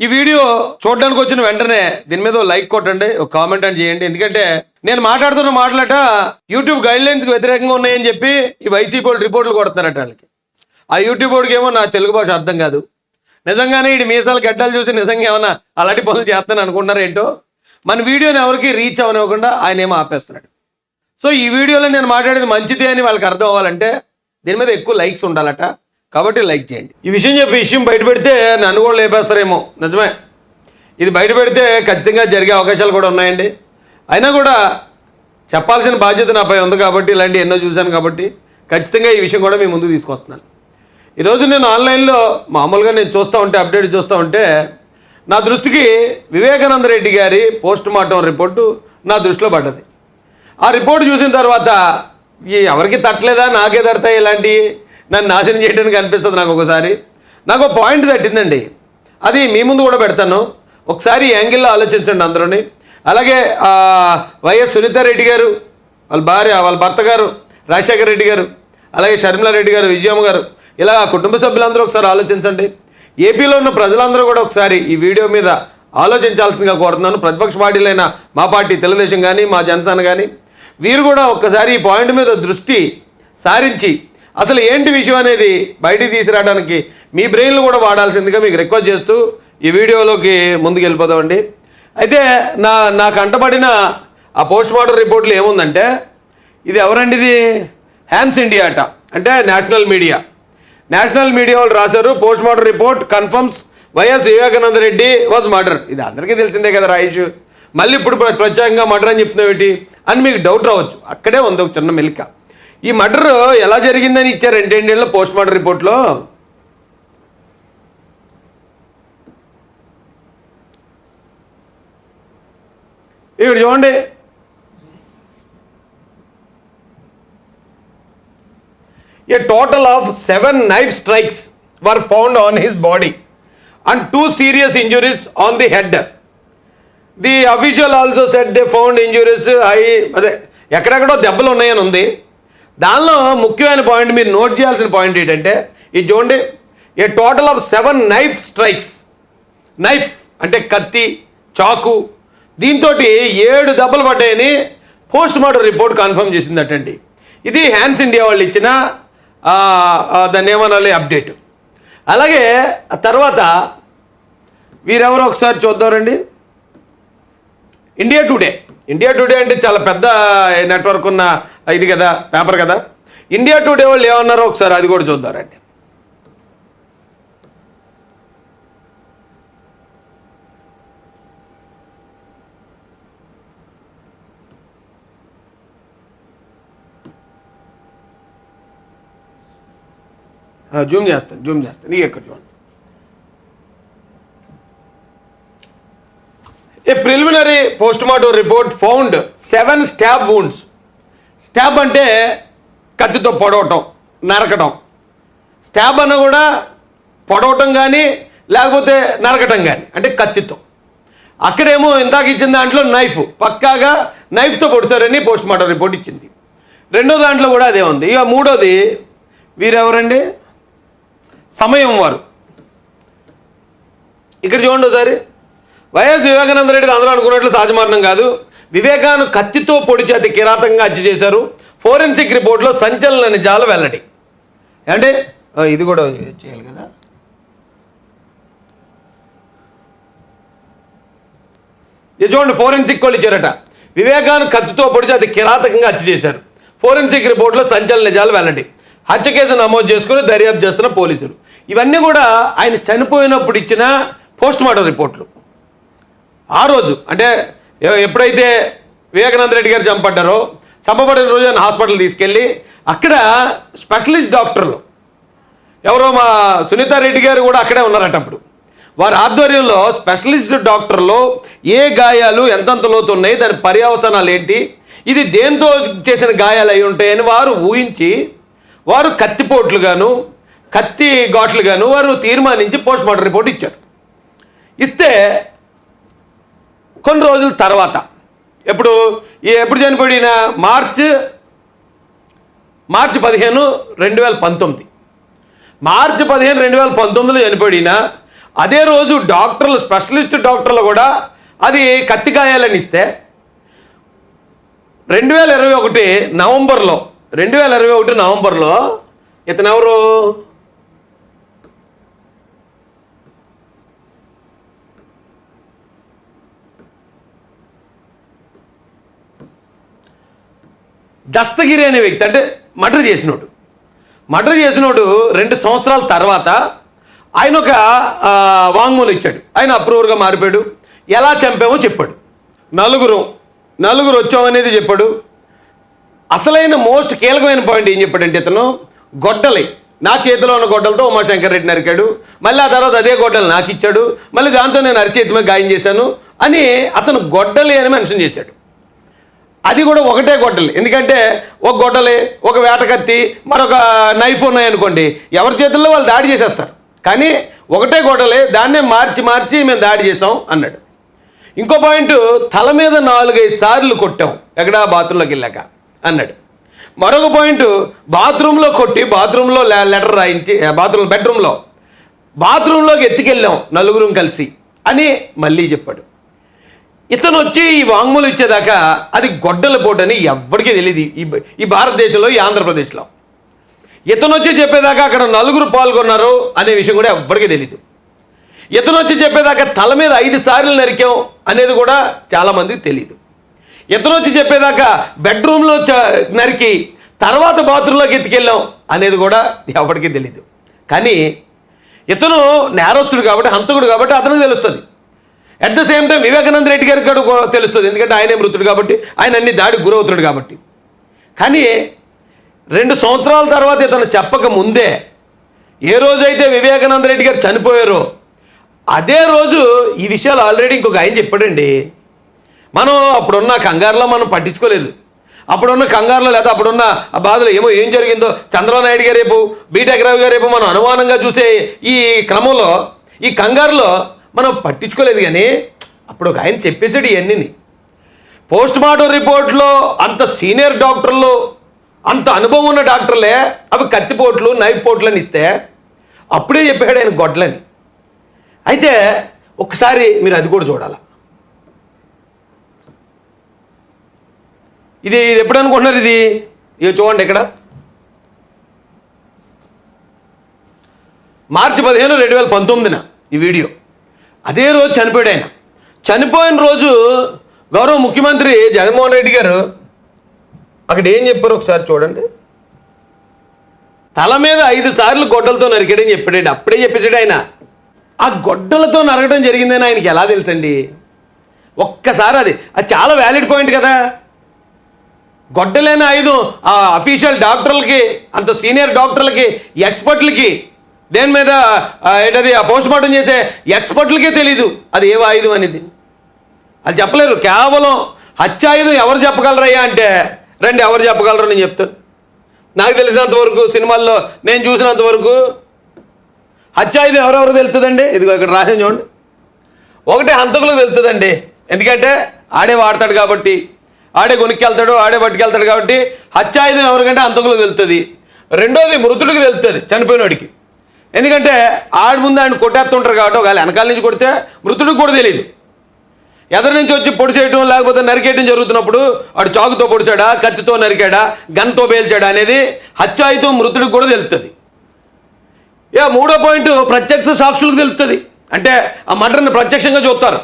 ఈ వీడియో చూడడానికి వచ్చిన వెంటనే దీని మీద లైక్ కొట్టండి ఒక కామెంట్ అని చేయండి. ఎందుకంటే నేను మాట్లాడుతున్న మాటలట యూట్యూబ్ గైడ్ లైన్స్కి వ్యతిరేకంగా ఉన్నాయని చెప్పి ఈ వైసీపీ వాళ్ళు రిపోర్ట్లు కొడుతున్నారట వాళ్ళకి. ఆ యూట్యూబ్ వాడికి ఏమో నా తెలుగు భాష అర్థం కాదు. నిజంగానే ఈ మీసాలు గడ్డలు చూసి నిజంగా ఏమన్నా అలాంటి పనులు చేస్తాను అనుకుంటున్నారు ఏంటో? మన వీడియోని ఎవరికి రీచ్ అవనివ్వకుండా ఆయన ఏమో ఆపేస్తున్నాడు. సో ఈ వీడియోలో నేను మాట్లాడేది మంచిదే అని వాళ్ళకి అర్థం అవ్వాలంటే దీని మీద ఎక్కువ లైక్స్ ఉండాలట. కాబట్టి లైక్ చేయండి. ఈ విషయం చెప్పి విషయం బయట పెడితే నన్ను కూడా లేపేస్తారేమో. నిజమే. ఇది బయట పెడితే ఖచ్చితంగా జరిగే అవకాశాలు కూడా ఉన్నాయండి. అయినా కూడా చెప్పాల్సిన బాధ్యత నాపై ఉంది కాబట్టి ఇలాంటి ఎన్నో చూశాను కాబట్టి ఖచ్చితంగా ఈ విషయం కూడా మీ ముందుకు తీసుకొస్తున్నాను. ఈరోజు నేను ఆన్లైన్లో మామూలుగా నేను చూస్తూ ఉంటే అప్డేట్ చూస్తూ ఉంటే నా దృష్టికి వివేకానంద రెడ్డి గారి పోస్ట్ మార్టం రిపోర్టు నా దృష్టిలో పడ్డది. ఆ రిపోర్ట్ చూసిన తర్వాత ఎవరికి తట్టలేదా నాకే తడతాయి ఇలాంటివి నన్ను నాశనం చేయడానికి అనిపిస్తుంది నాకు ఒకసారి. నాకు ఒక పాయింట్ తట్టిందండి. అది మీ ముందు కూడా పెడతాను. ఒకసారి యాంగిల్లో ఆలోచించండి అందరూని. అలాగే వైఎస్ సునీతారెడ్డి గారు వాళ్ళ భార్య వాళ్ళ భర్త గారు రాజశేఖర రెడ్డి గారు అలాగే షర్మిలారెడ్డి గారు విజయమ్మ గారు ఇలా కుటుంబ సభ్యులందరూ ఒకసారి ఆలోచించండి. ఏపీలో ఉన్న ప్రజలందరూ కూడా ఒకసారి ఈ వీడియో మీద ఆలోచించాల్సిందిగా కోరుతున్నాను. ప్రతిపక్ష పార్టీలైన మా పార్టీ తెలుగుదేశం కానీ మా జనసేన కానీ వీరు కూడా ఒక్కసారి ఈ పాయింట్ మీద దృష్టి సారించి అసలు ఏంటి విషయం అనేది బయటికి తీసుకురావడానికి మీ బ్రెయిన్లు కూడా వాడాల్సిందిగా మీకు రిక్వెస్ట్ చేస్తూ ఈ వీడియోలోకి ముందుకు వెళ్ళిపోదామండి. అయితే నా నాకు అంటబడిన ఆ పోస్ట్ మార్టం రిపోర్ట్లు ఏముందంటే ఇది ఎవరండి ఇది? హ్యాన్స్ ఇండియా అట. అంటే నేషనల్ మీడియా నేషనల్ మీడియా వాళ్ళు రాశారు post mortem report confirms YS Vivekananda Reddy was murder ఇది అందరికీ తెలిసిందే కదా రాయేష్. మళ్ళీ ఇప్పుడు ప్రత్యేకంగా మర్డర్ అని చెప్తున్నావు ఏంటి అని మీకు డౌట్ రావచ్చు. అక్కడే ఉంది ఒక చిన్న మెలిక. ఈ మర్డర్ ఎలా జరిగిందని ఇచ్చారు రెండు రెండేళ్ళు పోస్ట్ మార్టం రిపోర్ట్లో? ఇక్కడ చూడండి. A total of seven knife strikes were found on his body and two serious injuries on the head the official also set the found injuries I అదే ఎక్కడెక్కడో దెబ్బలు ఉన్నాయని ఉంది. దానిలో ముఖ్యమైన పాయింట్ మీరు నోట్ చేయాల్సిన పాయింట్ ఏంటంటే ఇది చూడండి a total of seven knife strikes knife అంటే కత్తి చాకు. దీంతో ఏడు దెబ్బలు పడ్డాయని పోస్ట్ మార్టం రిపోర్ట్ కన్ఫర్మ్ చేసిందటండి. ఇది హ్యాన్స్ ఇండియా వాళ్ళు ఇచ్చిన దాన్ని ఏమనాలి అప్డేట్ అలాగే తర్వాత వీరెవరో ఒకసారి చూద్దామండి ఇండియా టుడే ఇండియా టుడే అంటే చాలా పెద్ద నెట్వర్క్ ఉన్న ఇది కదా పేపర్ కదా. ఇండియా టుడే వాళ్ళు ఏమన్నారో ఒకసారి అది కూడా చూద్దారండి జూమ్ చేస్తాను జూమ్ చేస్తాను. ఈ ఎక్కడ చూడండి a preliminary post mortem report found seven stab wounds stab అంటే కత్తితో పొడవటం నరకటం. స్టాబ్ అన్న కూడా పొడవటం కానీ లేకపోతే నరకటం కానీ అంటే కత్తితో. అక్కడేమో ఇందాక ఇచ్చిన దాంట్లో నైఫ్ పక్కాగా నైఫ్తో పొడిచారని పోస్ట్ మార్టం రిపోర్ట్ ఇచ్చింది. రెండో దాంట్లో కూడా అదే ఉంది. ఇక మూడోది వీరెవరండి? సమయం వారు. ఇక్కడ చూడండి ఒకసారి. వైఎస్ వివేకానంద రెడ్డి అందరూ అనుకున్నట్లు సాధ్యమారణం కాదు. వివేకాను కత్తితో పొడిచి అతి కిరాతంగా హత్య చేశారు. ఫోరెన్సిక్ రిపోర్ట్లో సంచలన నిజాలు వెల్లడి. అంటే ఇది కూడా చేయాలి కదా. ఇది చూడండి ఫోరెన్సిక్ వాళ్ళు ఇచ్చారట. వివేకాను కత్తితో పొడిచి అతి కిరాతకంగా హత్య చేశారు. ఫోరెన్సిక్ రిపోర్ట్లో సంచలన నిజాలు వెల్లడి. హత్య కేసు నమోదు చేసుకుని దర్యాప్తు చేస్తున్న పోలీసులు. ఇవన్నీ కూడా ఆయన చనిపోయినప్పుడు ఇచ్చిన పోస్ట్ మార్టం రిపోర్ట్లు. ఆ రోజు అంటే ఎప్పుడైతే వివేకానంద రెడ్డి గారు చంపడ్డారో చంపబడిన రోజు ఆయన హాస్పిటల్ తీసుకెళ్ళి అక్కడ స్పెషలిస్ట్ డాక్టర్లు ఎవరో మా సునీతారెడ్డి గారు కూడా అక్కడే ఉన్నారట అప్పుడు. వారి ఆధ్వర్యంలో స్పెషలిస్ట్ డాక్టర్లు ఏ గాయాలు ఎంతంత లోతు ఉన్నాయి దాని పర్యవసనాలు ఏంటి ఇది దేంతో చేసిన గాయాలు అయి ఉంటాయని వారు ఊహించి వారు కత్తిపోట్లుగాను కత్తి ఘాట్లుగాను వారు తీర్మానించి పోస్ట్ మార్టం రిపోర్ట్ ఇచ్చారు. ఇస్తే కొన్ని రోజుల తర్వాత. ఎప్పుడు ఈ ఎప్పుడు చనిపోయిన మార్చ్ మార్చి పదిహేను రెండు వేల పంతొమ్మిది. మార్చి పదిహేను రెండు వేల పంతొమ్మిదిలో చనిపోయిన అదే రోజు డాక్టర్లు స్పెషలిస్ట్ డాక్టర్లు కూడా అది కత్తి గాయాలని ఇస్తే రెండు వేల ఇరవై ఒకటి నవంబర్లో రెండు వేల ఇరవై ఒకటి నవంబర్లో ఇతను దస్తగిరి అనే వ్యక్తి అంటే మర్డర్ చేసినోడు. మర్డర్ చేసినోడు రెండు సంవత్సరాల తర్వాత ఆయన ఒక ఆ, వాంగ్మూలం ఇచ్చాడు. ఆయన అప్రూవర్గా మారిపోయాడు. ఎలా చంపామో చెప్పాడు. నలుగురు నలుగురు వచ్చామనేది చెప్పాడు. అసలైన మోస్ట్ కీలకమైన పాయింట్ ఏం చెప్పాడంటే ఇతను గొడ్డలి. నా చేతిలో ఉన్న గొడ్డలతో ఉమాశంకర్ రెడ్డి నరికాడు మళ్ళీ ఆ తర్వాత అదే గొడ్డలు నాకు ఇచ్చాడు. మళ్ళీ దాంతో నేను అరిచేతిమే గాయం చేశాను అని అతను గొడ్డలి అని మెన్షన్ చేశాడు. అది కూడా ఒకటే గొడ్డలి. ఎందుకంటే ఒక గొడ్డలి ఒక వేటకత్తి మరొక నైఫ్ ఉన్నాయనుకోండి ఎవరి చేతుల్లో వాళ్ళు దాడి చేసేస్తారు. కానీ ఒకటే గొడ్డలి దాన్నే మార్చి మార్చి మేము దాడి చేసాం అన్నాడు. ఇంకో పాయింట్ తల మీద నాలుగైదు సార్లు కొట్టాం. ఎక్కడ? బాత్రూంలోకి వెళ్ళాక అన్నాడు. మరొక పాయింట్ బాత్రూంలో కొట్టి బాత్రూంలో లెటర్ రాయించి బాత్రూమ్ బెడ్రూమ్లో బాత్రూంలోకి ఎత్తుకెళ్ళాం నలుగురం కలిసి అని మళ్ళీ చెప్పాడు. ఇతను వచ్చి ఈ వాంగ్మూలు ఇచ్చేదాకా అది గొడ్డల పోటు అని ఎవరికీ తెలియదు ఈ ఈ భారతదేశంలో ఈ ఆంధ్రప్రదేశ్లో. ఇతను వచ్చి చెప్పేదాకా అక్కడ నలుగురు పాల్గొన్నారు అనే విషయం కూడా ఎవరికీ తెలియదు ఇతను వచ్చి చెప్పేదాకా తల మీద ఐదు సార్లు నరికాం అనేది కూడా చాలామందికి తెలియదు ఇతను వచ్చి చెప్పేదాకా బెడ్రూమ్లో చ నరికి తర్వాత బాత్రూంలోకి ఎత్తుకెళ్ళాం అనేది కూడా ఎవరికీ తెలియదు కానీ ఇతను నేరస్తుడు కాబట్టి హంతకుడు కాబట్టి అతనికి తెలుస్తుంది. At the same time Vivekananda Reddy గారికి కూడా తెలుస్తుంది. ఎందుకంటే ఆయనే మృతుడు కాబట్టి ఆయన అన్ని దాడికి గురవుతున్నాడు కాబట్టి. కానీ రెండు సంవత్సరాల తర్వాత ఇతను చెప్పక ముందే ఏ రోజైతే వివేకానంద రెడ్డి గారు చనిపోయారో అదే రోజు ఈ విషయాలు ఆల్రెడీ ఇంకొక ఆయన చెప్పాడండి. మనం అప్పుడున్న కంగారులో మనం పట్టించుకోలేదు. అప్పుడున్న కంగారులో లేదా అప్పుడున్న ఆ బాధలో ఏమో ఏం జరిగిందో చంద్రబాబు నాయుడు గారు రేపు బీటెక్ రావు గారు రేపు మనం అనుమానంగా చూసే ఈ క్రమంలో ఈ కంగారులో మనం పట్టించుకోలేదు కానీ అప్పుడు ఒక ఆయన చెప్పేసాడు ఇవన్నీ పోస్ట్ మార్టం రిపోర్ట్లో అంత సీనియర్ డాక్టర్లు అంత అనుభవం ఉన్న డాక్టర్లే అవి కత్తిపోట్లు నైఫ్ పోట్లు అని ఇస్తే అప్పుడే చెప్పాడు ఆయన గొడ్లని. అయితే ఒకసారి మీరు అది కూడా చూడాల. ఇది ఇది ఎప్పుడు అనుకుంటున్నారు ఇది? ఇది చూడండి ఇక్కడ. మార్చి పదిహేను రెండు వేల పంతొమ్మిదిన ఈ వీడియో. అదే రోజు చనిపోయాడు ఆయన చనిపోయిన రోజు గౌరవ ముఖ్యమంత్రి జగన్మోహన్ రెడ్డి గారు అక్కడ ఏం చెప్పారు ఒకసారి చూడండి. తల మీద ఐదు సార్లు గొడ్డలతో నరికాడని చెప్పాడండి. అప్పుడే చెప్పేసాడు ఆయన. ఆ గొడ్డలతో నరకడం జరిగిందని ఆయనకి ఎలా తెలుసండి? ఒక్కసారి అది అది చాలా వ్యాలిడ్ పాయింట్ కదా. గొడ్డలేని ఐదు ఆ అఫీషియల్ డాక్టర్లకి అంత సీనియర్ డాక్టర్లకి ఎక్స్పర్ట్లకి దేని మీద ఏంటది ఆ పోస్ట్ మార్టం చేసే ఎక్స్పర్ట్లకే తెలీదు. అది ఏ ఆయుధం అనేది? అది చెప్పలేరు. కేవలం హత్యాయుధం ఎవరు చెప్పగలరయ్యా అంటే రండి ఎవరు చెప్పగలరు నేను చెప్తాను నాకు తెలిసినంత వరకు సినిమాల్లో నేను చూసినంత వరకు హత్యాయుధం ఎవరెవరు తెలుతుందండి ఇదిగో ఇక్కడ రాసిన చూడండి. ఒకటే హంతకులకు తెలుతుందండి ఎందుకంటే ఆడే వాడతాడు కాబట్టి ఆడే కొనుక్కెళ్తాడు ఆడే పట్టుకెళ్తాడు కాబట్టి హత్యాయుధం ఎవరికంటే హంతకులకు తెలుస్తుంది. రెండోది మృతుడికి తెలుస్తుంది చనిపోయినోడికి. ఎందుకంటే ఆడ ముందు ఆయన కొట్టేస్తుంటారు కాబట్టి ఒకవేళ వెనకాల నుంచి కొడితే మృతుడికి కూడా తెలియదు ఎదరి నుంచి వచ్చి పొడి చేయడం లేకపోతే నరికేయడం జరుగుతున్నప్పుడు వాడు చాకుతో పొడిచాడా కత్తితో నరికాడా గన్తో పేల్చాడా అనేది హత్యాయుధం మృతుడికి కూడా తెలుస్తుంది ఇక మూడో పాయింట్ ప్రత్యక్ష సాక్షులకు తెలుస్తుంది అంటే ఆ మర్డర్ని ప్రత్యక్షంగా చూస్తారు.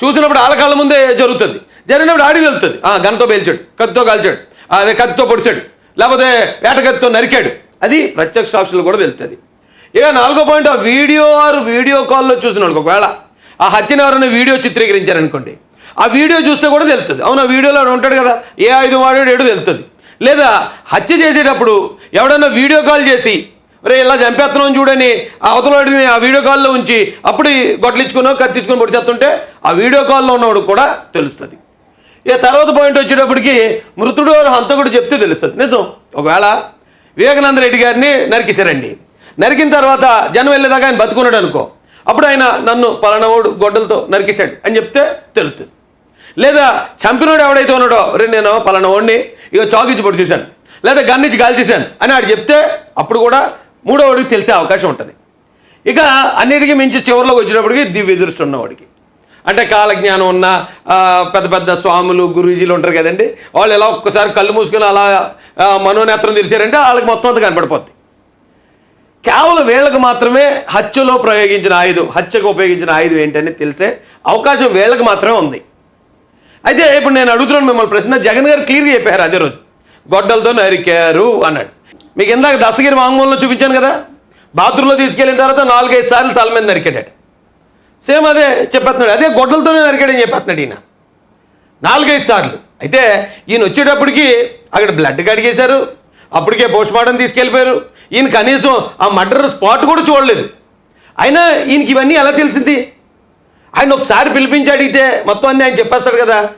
చూసినప్పుడు ఆలకాల ముందే జరుగుతుంది. జరిగినప్పుడు ఆడికి తెలుస్తుంది ఆ, గన్తో పేల్చాడు కత్తితో కాల్చాడు అదే కత్తితో పొడిచాడు లేకపోతే వేట కత్తితో నరికాడు. అది ప్రత్యక్ష సాక్షులు కూడా తెలుస్తుంది ఇక నాలుగో పాయింట్ ఆ వీడియో ఆర్ వీడియో కాల్లో చూసిన ఒకవేళ ఆ హత్యను ఎవరైనా వీడియో చిత్రీకరించారనుకోండి ఆ వీడియో చూస్తే కూడా తెలుస్తుంది. అవును ఆ వీడియోలో ఉంటాడు కదా ఏ ఐదు వాడాడు ఏడు తెలుస్తుంది. లేదా హత్య చేసేటప్పుడు ఎవడన్నా వీడియో కాల్ చేసి రే ఇలా చంపేస్తున్నాం చూడని ఆ అవతలని ఆ వీడియో కాల్లో ఉంచి అప్పుడు గొడ్లించుకునో కత్తించుకొని పొడిచేస్తుంటే ఆ వీడియో కాల్లో ఉన్నవాడు కూడా తెలుస్తుంది. ఇక తర్వాత పాయింట్ వచ్చేటప్పటికి మృతుడు హంతకుడు చెప్తే తెలుస్తుంది. నిజం. ఒకవేళ వివేకానంద రెడ్డి గారిని నరికేశారండి. నరికిన తర్వాత జనం వెళ్ళేదాకా ఆయన బతుకున్నాడు అనుకో. అప్పుడు ఆయన నన్ను పలానావాడు గొడ్డలతో నరికేశాడు అని చెప్తే తెలుస్తుంది. లేదా చంపినోడు ఎవడైతే ఉన్నాడో రే నేను పలానావాడిని ఇక చాకిచ్చి పొడి చేశాను. లేదా గన్నిచ్చి కాల్చేశాను అని ఆడు చెప్తే అప్పుడు కూడా మూడో వాడికి తెలిసే అవకాశం ఉంటుంది. ఇక అన్నిటికీ మించి చివరిలోకి వచ్చినప్పటికి దివ్య దృష్టి ఉన్నవాడికి. అంటే కాలజ్ఞానం ఉన్న పెద్ద పెద్ద స్వాములు గురూజీలు ఉంటారు కదండి. వాళ్ళు ఎలా ఒక్కసారి కళ్ళు మూసుకొని అలా మనోనేత్రం తెరిచారంటే వాళ్ళకి మొత్తం అంతా కనపడిపోద్ది. కేవలం వీళ్ళకి మాత్రమే హత్యలో ప్రయోగించిన ఆయుధం హత్యకు ఉపయోగించిన ఆయుధం ఏంటని తెలిసే అవకాశం వీళ్ళకి మాత్రమే ఉంది. అయితే ఇప్పుడు నేను అడుగుతున్నాను మిమ్మల్ని ప్రశ్న జగన్ గారు క్లియర్గా చెప్పారు అదే రోజు. గొడ్డలతో నరికారు అన్నాడు. మీకు ఇందాక దశగిరి వాంగ్మూలంలో చూపించాను కదా బాత్రూంలో తీసుకెళ్ళిన తర్వాత నాలుగైదు సార్లు తల మీద నరికాడట. సేమ్ అదే చెప్పేస్తున్నాడు అదే గొడ్డలతోనే నరికాడని చెప్పేస్తున్నాడు ఈయన. నాలుగైదు సార్లు. అయితే ఈయన వచ్చేటప్పటికి అక్కడ బ్లడ్ కడిగేశారు అప్పటికే పోస్ట్ మార్టం తీసుకెళ్ళిపోయారు. ఈయన కనీసం ఆ మర్డర్ స్పాట్ కూడా చూడలేదు. అయినా ఈయనకి ఇవన్నీ ఎలా తెలిసింది? ఆయన ఒకసారి పిలిపించి అడిగితే మొత్తం అన్నీ ఆయన చెప్పేస్తాడు కదా.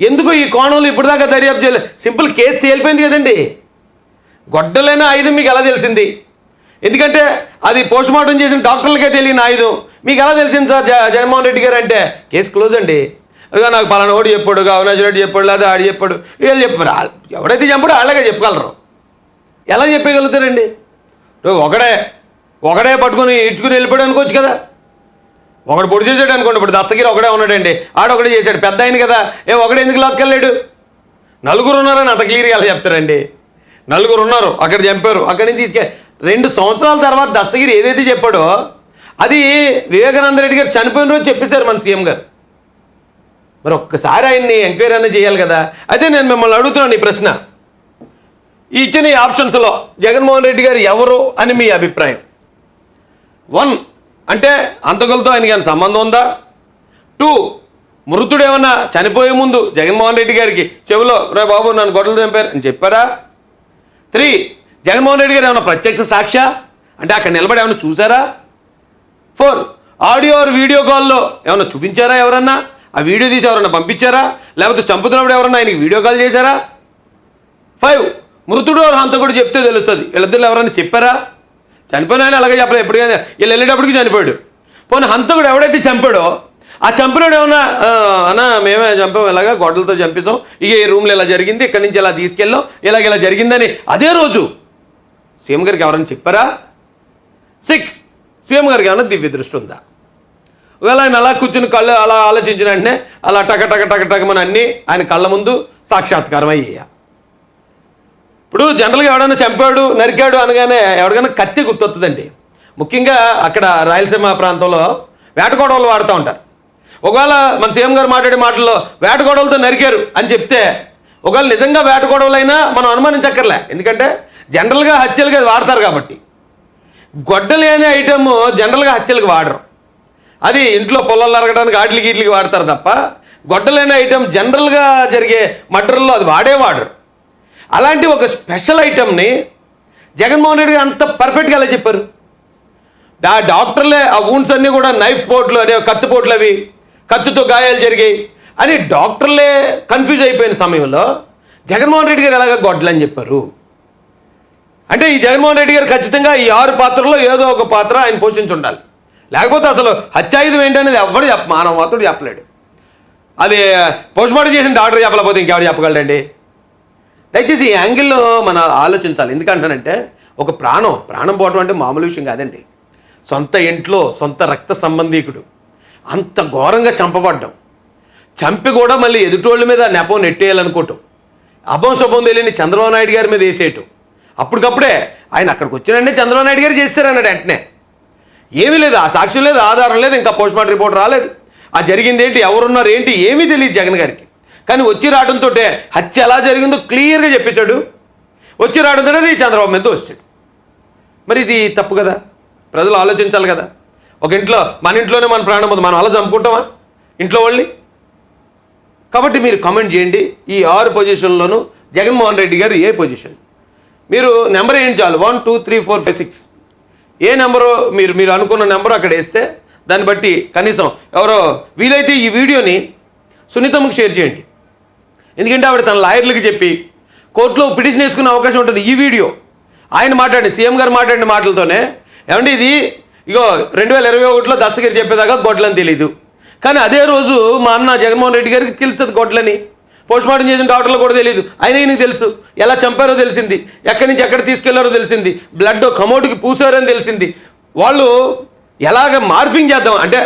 ఎందుకు ఈ కోణంలో ఇప్పటిదాకా దర్యాప్తు చేయలేదు సింపుల్ కేసు తేలిపోయింది కదండి. గొడ్డలైన ఆయుధం మీకు ఎలా తెలిసింది? ఎందుకంటే అది పోస్ట్ మార్టం చేసిన డాక్టర్లకే తెలియని ఆయుధం. మీకు ఎలా తెలిసింది సార్ జ- జగన్మోహన్ రెడ్డి గారు అంటే? కేసు క్లోజ్ అండి. అదిగా నాకు పలానా ఓడి చెప్పాడు అవినాష్ రెడ్డి చెప్పాడు లేదా ఆడు చెప్పాడు వీళ్ళు చెప్పారు. ఎవడైతే చెప్పాడో వాళ్ళకే చెప్పగలరు. ఎలా చెప్పగలుగుతారండి? నువ్వు ఒకడే ఒకడే పట్టుకుని ఇడ్చుకుని వెళ్ళిపోయాడు అనుకోవచ్చు కదా. ఒకడు పొడి చేసాడు అనుకోండి ఇప్పుడు దస్తగిరి ఒకడే ఉన్నాడండి. ఆడొకడే చేశాడు పెద్ద ఆయన కదా. ఏ ఒకడే ఎందుకు లాక్కెళ్ళాడు? నలుగురు ఉన్నారని అంత క్లియర్గా ఎలా చెప్తారండి? నలుగురు ఉన్నారు అక్కడ చంపారు. అక్కడి నుంచి తీసుకె రెండు సంవత్సరాల తర్వాత దస్తగిరి ఏదైతే చెప్పాడో అది వివేకానంద రెడ్డి గారు చనిపోయిన రోజు చెప్పేశారు మన సీఎం గారు. మరి ఒక్కసారి ఆయన్ని ఎంక్వైరీ అన్న చేయాలి కదా. అయితే నేను మిమ్మల్ని అడుగుతున్నాను ఈ ప్రశ్న. ఇచ్చిన ఈ ఆప్షన్స్లో జగన్మోహన్ రెడ్డి గారు ఎవరు అని మీ అభిప్రాయం? వన్ అంటే అంతకులతో ఆయనకి ఏమైనా సంబంధం ఉందా? టూ మృతుడు ఏమన్నా చనిపోయే ముందు జగన్మోహన్ రెడ్డి గారికి చెవిలో రే బాబు నన్ను గొడవలు చంపారు అని చెప్పారా? త్రీ జగన్మోహన్ రెడ్డి గారు ఏమైనా ప్రత్యక్ష సాక్ష్య అంటే అక్కడ నిలబడి ఏమైనా చూసారా? ఫోర్ ఆడియో ఆర్ వీడియో కాల్లో ఏమైనా చూపించారా ఎవరన్నా? ఆ వీడియో తీసి ఎవరన్నా పంపించారా? లేకపోతే చంపుతున్నప్పుడు ఎవరన్నా ఆయనకి వీడియో కాల్ చేశారా? ఫైవ్ మృతుడు హంతకుడు చెప్తే తెలుస్తుంది. వీళ్ళిద్దరు ఎవరైనా చెప్పారా? చనిపోయిన ఆయన అలాగే చెప్పలేదు. ఎప్పుడు వీళ్ళు వెళ్ళేటప్పటికి చనిపోయాడు. పోనీ హంతకుడు ఎవడైతే చంపాడో ఆ చంపినాడు ఏమన్నా అన్నా మేమే చంపాం ఇలాగా గొడ్డలతో చంపేసాం ఇక ఈ రూమ్లో ఇలా జరిగింది ఇక్కడి నుంచి ఇలా తీసుకెళ్ళాం ఇలాగ ఇలా జరిగిందని అదే రోజు సీఎం గారికి ఎవరైనా చెప్పారా? సిక్స్ సీఎం గారికి ఏమైనా దివ్య దృష్టి ఉందా? ఒకవేళ ఆయన అలా కూర్చుని కళ్ళు అలా ఆలోచించిన వెంటనే అలా టక టక టక టకమని అన్నీ ఆయన కళ్ళ ముందు సాక్షాత్కారం అయ్యాయి? ఇప్పుడు జనరల్గా ఎవడైనా చంపాడు నరికాడు అనగానే ఎవరికైనా కత్తి గుర్తొస్తుందండి ముఖ్యంగా అక్కడ రాయలసీమ ప్రాంతంలో వేటగొడవలు వాడుతూ ఉంటారు. ఒకవేళ మన సీఎం గారు మాట్లాడే మాటల్లో వేటగొడవలతో నరికారు అని చెప్తే ఒకవేళ నిజంగా వేటగొడవలైనా మనం అనుమానించక్కర్లే. ఎందుకంటే జనరల్గా హత్యలుగా అది వాడతారు కాబట్టి. గొడ్డలేని అనే ఐటమ్ జనరల్గా హత్యలకు వాడరు. అది ఇంట్లో పొలాలు అరగడానికి ఆటలకి గీట్లకి వాడతారు తప్ప గొడ్డలేని ఐటమ్ జనరల్గా జరిగే మటర్లో అది వాడే వాడరు. అలాంటి ఒక స్పెషల్ ఐటమ్ని జగన్మోహన్ రెడ్డి గారు అంత పర్ఫెక్ట్గా అలా చెప్పారు. ఆ డాక్టర్లే ఆ వూన్స్ అన్నీ కూడా నైఫ్ పోట్లు అనే కత్తి పోట్లు అవి కత్తితో గాయాలు జరిగాయి అని డాక్టర్లే కన్ఫ్యూజ్ అయిపోయిన సమయంలో జగన్మోహన్ రెడ్డి గారు ఎలాగ గొడ్డలు చెప్పారు. అంటే ఈ జగన్మోహన్ రెడ్డి గారు ఖచ్చితంగా ఈ ఆరు పాత్రలో ఏదో ఒక పాత్ర ఆయన పోషించి ఉండాలి. లేకపోతే అసలు హత్యాయుధం ఏంటనేది ఎవడు చెప్ప మానవ మాత్రుడు చెప్పలేడు. అది పోస్ట్ మార్టం చేసిన డాక్టర్ చెప్పలేకపోతే ఇంకెవడు చెప్పగలడండి? దయచేసి ఈ యాంగిల్లో మనం ఆలోచించాలి. ఎందుకంటానంటే ఒక ప్రాణం ప్రాణం పోవడం అంటే మామూలు విషయం కాదండి. సొంత ఇంట్లో సొంత రక్త సంబంధీకుడు. అంత ఘోరంగా చంపబడ్డం. చంపి కూడా మళ్ళీ ఎదుటోళ్ళ మీద నెపం నెట్టేయాలనుకోవటం. అభం శుభం తెలియని చంద్రబాబు నాయుడు గారి మీద వేసేయటం. అప్పటికప్పుడే ఆయన అక్కడికి వచ్చినంటే చంద్రబాబు నాయుడు గారు చేశారన్నాడు వెంటనే. ఏమీ లేదు ఆ సాక్ష్యం లేదు ఆధారం లేదు ఇంకా పోస్ట్ మార్టం రిపోర్ట్ రాలేదు. ఆ జరిగింది ఏంటి ఎవరున్నారు ఏంటి ఏమీ తెలియదు జగన్ గారికి. కానీ వచ్చి రావడంతో హత్య ఎలా జరిగిందో క్లియర్గా చెప్పేశాడు. వచ్చి రావడంతో అది చంద్రబాబు మీద వచ్చాడు మరి ఇది తప్పు కదా? ప్రజలు ఆలోచించాలి కదా? ఒక ఇంట్లో మన ఇంట్లోనే మన ప్రాణం ఉంది మనం అలా చంపుకుంటామా? ఇంట్లో వాళ్ళని? కాబట్టి మీరు కమెంట్ చేయండి. ఈ ఆరు పొజిషన్లోనూ జగన్మోహన్ రెడ్డి గారు ఏ పొజిషన్ మీరు నెంబర్ ఏం చాలు? One two three four five six ఏ నెంబరు మీరు మీరు అనుకున్న నెంబరు అక్కడ వేస్తే దాన్ని బట్టి కనీసం ఎవరో వీలైతే ఈ వీడియోని సున్నితముకు షేర్ చేయండి. ఎందుకంటే ఆవిడ తన లాయర్లకి చెప్పి కోర్టులో పిటిషన్ వేసుకునే అవకాశం ఉంటుంది ఈ వీడియో. ఆయన మాట్లాడి సీఎం గారు మాట్లాడిన మాటలతోనే. ఏమంటే ఇది? ఇగో రెండు వేల ఇరవై ఒకటిలో దస్తగిరి చెప్పేదాకా గొడ్లని తెలియదు కానీ అదే రోజు మా అన్న జగన్మోహన్ రెడ్డి గారికి తెలుస్తుంది గొడ్లని. పోస్ట్ మార్టం చేసిన డాక్టర్లు కూడా తెలియదు అయినా ఈయనకి తెలుసు. ఎలా చంపారో తెలిసింది. ఎక్కడి నుంచి ఎక్కడ తీసుకెళ్ళారో తెలిసింది. బ్లడ్ కమోటుకి పూసారని తెలిసింది. వాళ్ళు ఎలాగ మార్ఫింగ్ చేద్దాం అంటే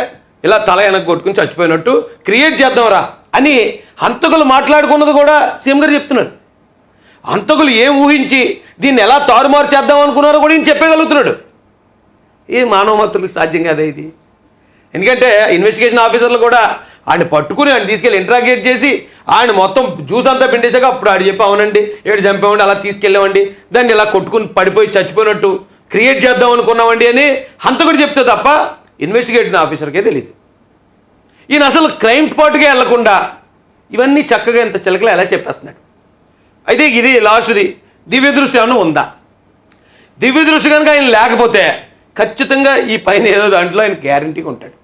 ఇలా తల వెనక్కి కొట్టుకుని చచ్చిపోయినట్టు క్రియేట్ చేద్దాంరా అని హంతకులు మాట్లాడుకున్నది కూడా సీఎం గారు చెప్తున్నాడు హంతకులు ఏం ఊహించి దీన్ని ఎలా తారుమారు చేద్దాం అనుకున్నారో కూడా ఈయన చెప్పగలుగుతున్నాడు. ఈ మానవ మతులకు సాధ్యం కాదా ఇది. ఎందుకంటే ఇన్వెస్టిగేషన్ ఆఫీసర్లు కూడా ఆయన పట్టుకుని ఆయన తీసుకెళ్ళి ఇంట్రాగేట్ చేసి ఆయన మొత్తం జ్యూస్ అంతా పిండేశాక అప్పుడు ఆడు చెప్పి అవునండి ఏడు చంపామండి అలా తీసుకెళ్ళామండి దాన్ని ఇలా కొట్టుకుని పడిపోయి చచ్చిపోయినట్టు క్రియేట్ చేద్దాం అనుకున్నామండి అని హంతకుడు చెప్తే తప్ప ఇన్వెస్టిగేషన్ ఆఫీసర్కే తెలియదు ఈయన అసలు క్రైమ్ స్పాట్కే వెళ్ళకుండా ఇవన్నీ చక్కగా ఇంత చిలకలు ఎలా చెప్పేస్తున్నాడు. అయితే ఇది లాస్ట్ది. దివ్య దృష్టి ఏమైనా ఉందా? దివ్య దృష్టి కనుక ఆయన లేకపోతే ఖచ్చితంగా ఈ పైన ఏదో దాంట్లో ఆయన గ్యారంటీగా ఉంటాడు.